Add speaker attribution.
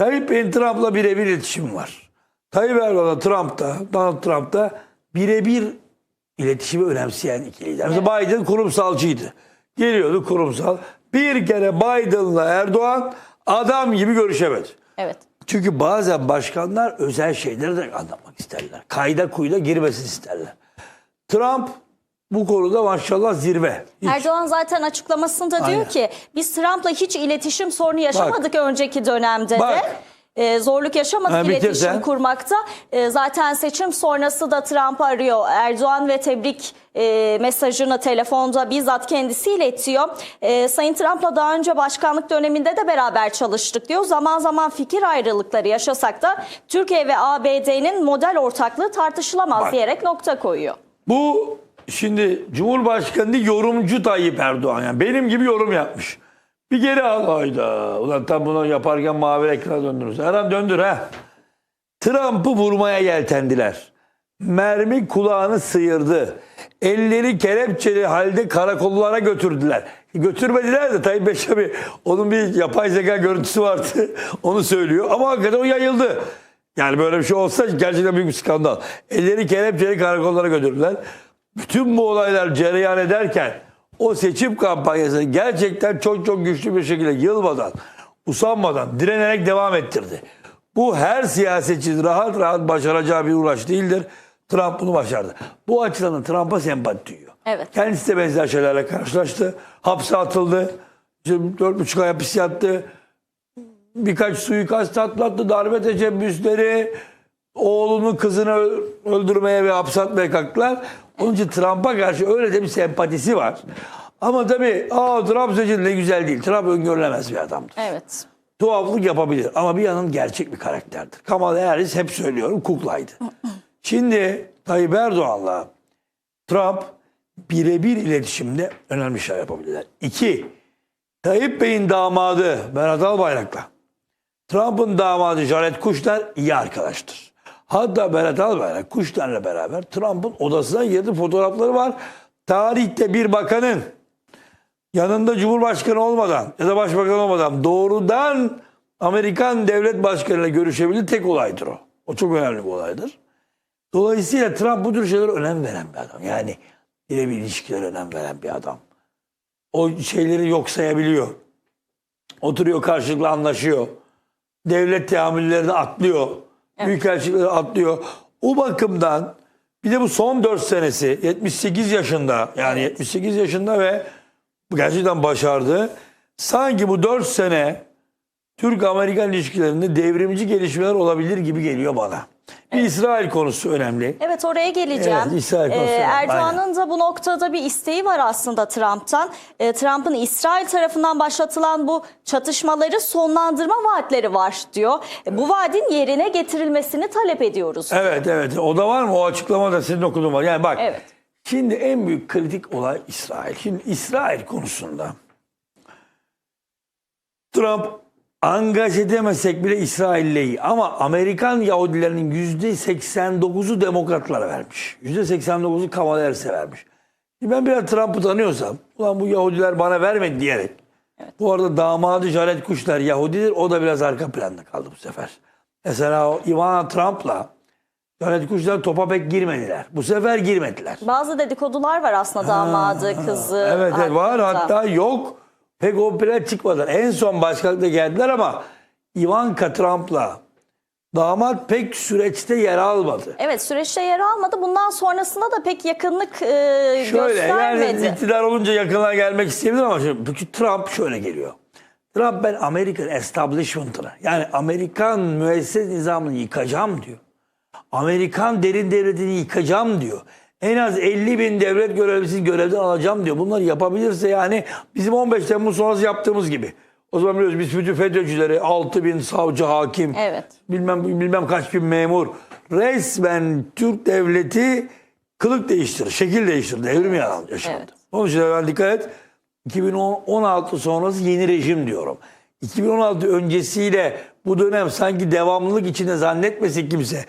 Speaker 1: Tayyip Trump'la birebir iletişim var. Tayyip Erdoğan'la Trump'ta, Donald Trump'ta birebir iletişimi önemseyen iki lider. Mesela Biden kurumsalcıydı. Geliyordu kurumsal. Bir kere Biden'la Erdoğan adam gibi görüşemedi.
Speaker 2: Evet.
Speaker 1: Çünkü bazen başkanlar özel şeyleri de anlatmak isterler. Kayda kuyuda girmesin isterler. Trump bu konuda maşallah zirve. Hiç-
Speaker 2: Erdoğan zaten açıklamasında diyor
Speaker 1: Aynen.
Speaker 2: ki biz Trump'la hiç iletişim sorunu yaşamadık önceki dönemde
Speaker 1: Bak.
Speaker 2: de. Ee, zorluk yaşamadık
Speaker 1: Ha, bitir
Speaker 2: iletişim
Speaker 1: sen.
Speaker 2: kurmakta. Ee, zaten seçim sonrası da Trump arıyor. Erdoğan ve tebrik e, mesajını telefonda bizzat kendisi iletiyor. Ee, Sayın Trump'la daha önce başkanlık döneminde de beraber çalıştık diyor. Zaman zaman fikir ayrılıkları yaşasak da Türkiye ve ABD'nin model ortaklığı tartışılamaz
Speaker 1: Bak.
Speaker 2: diyerek nokta koyuyor.
Speaker 1: Bu şimdi Cumhurbaşkanı yorumcu Tayyip Erdoğan. Yani benim gibi yorum yapmış. Bir geri al hayda. Ulan tam bunu yaparken mavi ekrana döndürürüz. Erhan döndür ha. Trump'ı vurmaya yeltendiler. Mermi kulağını sıyırdı. Elleri kelepçeli halde karakollara götürdüler. Götürmediler de Tayyip Beşami onun bir yapay zeka görüntüsü vardı. Onu söylüyor ama hakikaten o yayıldı. Yani böyle bir şey olsa gerçekten büyük bir skandal. Elleri kelepçeli karakollara götürdüler. Bütün bu olaylar cereyan ederken o seçim kampanyası gerçekten çok çok güçlü bir şekilde yılmadan, usanmadan, direnerek devam ettirdi. Bu her siyasetçinin rahat rahat başaracağı bir uğraş değildir. Trump bunu başardı. Bu açıdan da Trump'a sempati duyuyor.
Speaker 2: Evet.
Speaker 1: Kendisi de benzer şeylerle karşılaştı. Hapse atıldı. Dört buçuk ay hapis yattı. Birkaç suikast atlattı. Darbe teşebbüsleri. Oğlunu kızını öldürmeye ve hapse atmaya kalktılar. Onun için Trump'a karşı öyle de bir sempatisi var. Ama tabii aa Trump seçildi ne güzel değil. Trump öngörülemez bir adamdır
Speaker 2: Evet.
Speaker 1: tuhaflık yapabilir ama bir yanın gerçek bir karakterdir. Kamala Harris hep söylüyorum kuklaydı. Şimdi Tayyip Erdoğan'la Trump birebir iletişimde önemli şeyler yapabilirler. İki, Tayyip Bey'in damadı Berat Albayrak'la Trump'ın damadı Jared Kushner iyi arkadaştır. Hatta Berat Albayrak Kushner'le beraber Trump'ın odasına girdi fotoğrafları var. Tarihte bir bakanın yanında Cumhurbaşkanı olmadan ya da Başbakan olmadan doğrudan Amerikan devlet başkanıyla görüşebilir tek olaydır o. O çok önemli bir olaydır. Dolayısıyla Trump bu tür şeylere önem veren bir adam. Yani birebir ilişkilere önem veren bir adam. O şeyleri yok sayabiliyor. Oturuyor karşılıklı anlaşıyor. Devlet teamüllerini atlıyor. Büyükelçilikleri atlıyor. O bakımdan bir de bu son 4 senesi 78 yaşında yani 78 yaşında ve gerçekten başardı. Sanki bu 4 sene Türk-Amerikan ilişkilerinde devrimci gelişmeler olabilir gibi geliyor bana. Bir İsrail konusu önemli.
Speaker 2: Evet oraya geleceğim.
Speaker 1: Evet, İsrail
Speaker 2: Ee,
Speaker 1: konusuna,
Speaker 2: Erdoğan'ın da bu noktada bir isteği var aslında Trump'tan. Ee, Trump'ın İsrail tarafından başlatılan bu çatışmaları sonlandırma vaatleri var diyor. E, Bu vaadin yerine getirilmesini talep ediyoruz.
Speaker 1: Evet evet o da var mı? O açıklamada senin okuduğun var. Yani bak
Speaker 2: Evet.
Speaker 1: şimdi en büyük kritik olay İsrail. Şimdi İsrail konusunda Trump angaj edemesek bile İsrail'le iyi. Ama Amerikan Yahudilerinin yüzde 89'u demokratlara vermiş. Yüzde 89'u Kamala Harris'e vermiş. Şimdi ben biraz Trump'ı tanıyorsam ulan bu Yahudiler bana vermedi diyerek. Bu arada damadı Jared Kushner Yahudidir. O da biraz arka planda kaldı bu sefer. Mesela o Ivana Trump'la Jared Kushner topa pek girmediler. Bu sefer girmediler.
Speaker 2: Bazı dedikodular var aslında damadı, kızı.
Speaker 1: Evet, evet var hatta yok. Pek o plan çıkmadılar. En son başkanlıkta geldiler ama Ivanka Trump'la damat pek süreçte yer almadı.
Speaker 2: Evet süreçte yer almadı. Bundan sonrasında da pek yakınlık e,
Speaker 1: Şöyle yani
Speaker 2: göstermedi.
Speaker 1: iktidar olunca yakına gelmek isteyebilir ama çünkü Trump şöyle geliyor. Trump ben American establishment'ını yani Amerikan müesses nizamını yıkacağım diyor. Amerikan derin devletini yıkacağım diyor. En az 50 bin devlet görevlisini görevden alacağım diyor. Bunları yapabilirse yani bizim 15 Temmuz sonrası yaptığımız gibi. O zaman biliyoruz biz bütün FETÖ'cüleri 6 bin savcı, hakim,
Speaker 2: Evet.
Speaker 1: bilmem bilmem kaç bin memur. Resmen Türk devleti kılık değiştirir, şekil değiştirir, devrim yaşandı.
Speaker 2: Evet.
Speaker 1: Onun için ben dikkat et. 2016 sonrası yeni rejim diyorum. 2016 öncesiyle bu dönem sanki devamlılık içinde zannetmesin kimse.